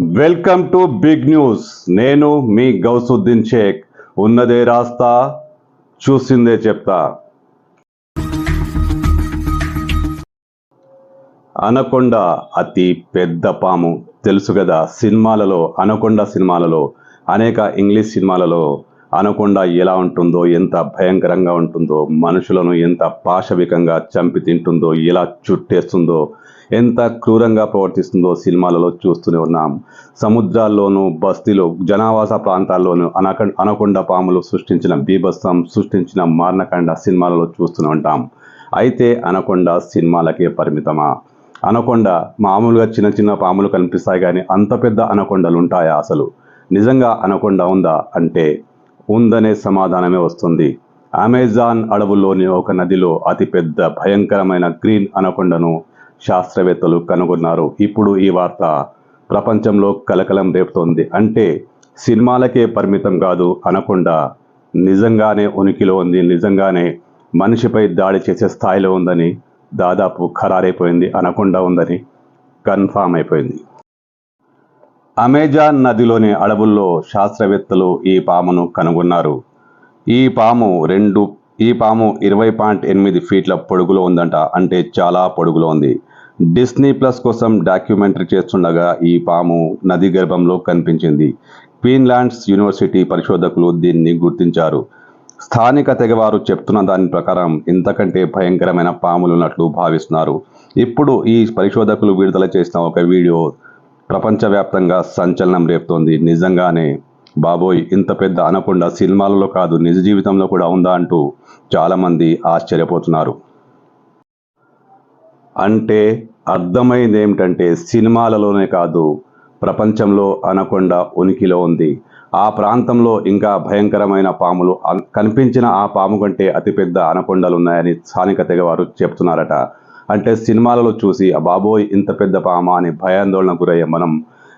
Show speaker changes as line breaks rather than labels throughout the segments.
Welcome to big news. నేను మీ గౌసుద్దీన్ షేక్. ఉన్నదే రాస్తా చూసిందే చెప్తా. అనకొండ అతి పెద్ద పాము. తెలుసు కదా సినిమాలలో అనకొండ సినిమాలలో అనేక ఇంగ్లీష్ సినిమాలలో అనకొండ ఎలా ఉంటుందో ఎంత భయంకరంగా ఉంటుందో మనుషులను ఎంత పాశవికంగా చంపి తింటుందో ఎలా చుట్టేస్తుందో ఎంత క్రూరంగా ప్రవర్తిస్తుందో సినిమాలలో చూస్తూనే ఉన్నాం. సముద్రాల్లోనూ బస్తీలో జనావాస ప్రాంతాల్లోనూ అనక అనకొండ పాములు సృష్టించిన బీభత్సం సృష్టించిన మారణకాండ సినిమాలలో చూస్తూనే ఉంటాం. అయితే అనకొండ సినిమాలకే పరిమితమా? అనకొండ మామూలుగా చిన్న చిన్న పాములు కనిపిస్తాయి కానీ అంత పెద్ద అనకొండలు ఉంటాయా అసలు? నిజంగా అనకొండ ఉందా? అంటే ఉందనే సమాధానమే వస్తుంది. అమెజాన్ అడవుల్లోని ఒక నదిలో అతిపెద్ద భయంకరమైన గ్రీన్ అనకొండను శాస్త్రవేత్తలు కనుగొన్నారు. ఇప్పుడు ఈ వార్త ప్రపంచంలో కలకలం రేపుతోంది. అంటే సినిమాలకే పరిమితం కాదు అనకొండ. నిజంగానే ఉనికిలో ఉంది. నిజంగానే మనిషిపై దాడి చేసే స్థాయిలో ఉందని దాదాపు ఖరారైపోయింది. అనకుండా ఉందని కన్ఫామ్ అయిపోయింది. అమెజాన్ నదిలోని అడవుల్లో శాస్త్రవేత్తలు ఈ పామును కనుగొన్నారు. ఈ పాము రెండు ఈ పాము ఇరవై పాయింట్ ఎనిమిది ఫీట్ల పొడుగులో ఉందంట అంటే చాలా పొడుగులో ఉంది. డిస్నీ ప్లస్ కోసం డాక్యుమెంటరీ చేస్తుండగా ఈ పాము నది గర్భంలో కనిపించింది. క్వీన్లాండ్స్ యూనివర్సిటీ పరిశోధకులు దీన్ని గుర్తించారు. స్థానిక తెగవారు చెప్తున్న దాని ప్రకారం ఇంతకంటే భయంకరమైన పాములు ఉన్నట్లు భావిస్తున్నారు. ఇప్పుడు ఈ పరిశోధకులు విడుదల చేసిన ఒక వీడియో ప్రపంచవ్యాప్తంగా సంచలనం రేపుతోంది. నిజంగానే బాబోయ్ ఇంత పెద్ద అనకొండ సినిమాలలో కాదు నిజ జీవితంలో కూడా ఉందా అంటూ చాలామంది ఆశ్చర్యపోతున్నారు. అంటే అర్థమైంది ఏమిటంటే సినిమాలలోనే కాదు ప్రపంచంలో అనకొండ ఉనికిలో ఉంది. ఆ ప్రాంతంలో ఇంకా భయంకరమైన పాములు కనిపించిన ఆ పాము కంటే అతిపెద్ద అనకొండలు ఉన్నాయని స్థానిక తెగవారు చెప్తున్నారట. అంటే సినిమాలలో చూసి ఆ బాబోయ్ ఇంత పెద్ద పామ అని భయాందోళన గురయ్యే మనం.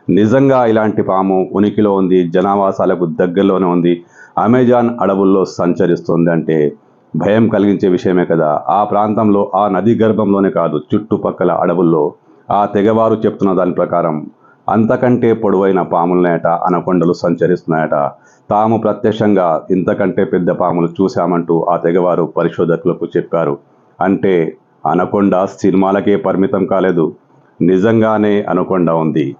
నిజంగా ఇలాంటి పాము ఉనికిలో ఉంది జనావాసాలకు దగ్గరలోనే ఉంది అమెజాన్ అడవుల్లో సంచరిస్తుంది అంటే భయం కలిగించే విషయమే కదా. ఆ ప్రాంతంలో ఆ నది గర్భంలోనే కాదు చుట్టుపక్కల అడవుల్లో. ఆ తెగవారు చెప్తున్న దాని ప్రకారం అంతకంటే పొడవైన పాములనేట అనకొండలు సంచరిస్తున్నాయట. తాము ప్రత్యక్షంగా ఇంతకంటే పెద్ద పాములు చూశామంటూ ఆ తెగవారు పరిశోధకులకు చెప్పారు. అంటే అనకొండ సినిమాలకే పరిమితం కాలేదు. నిజంగానే అనకొండ ఉంది.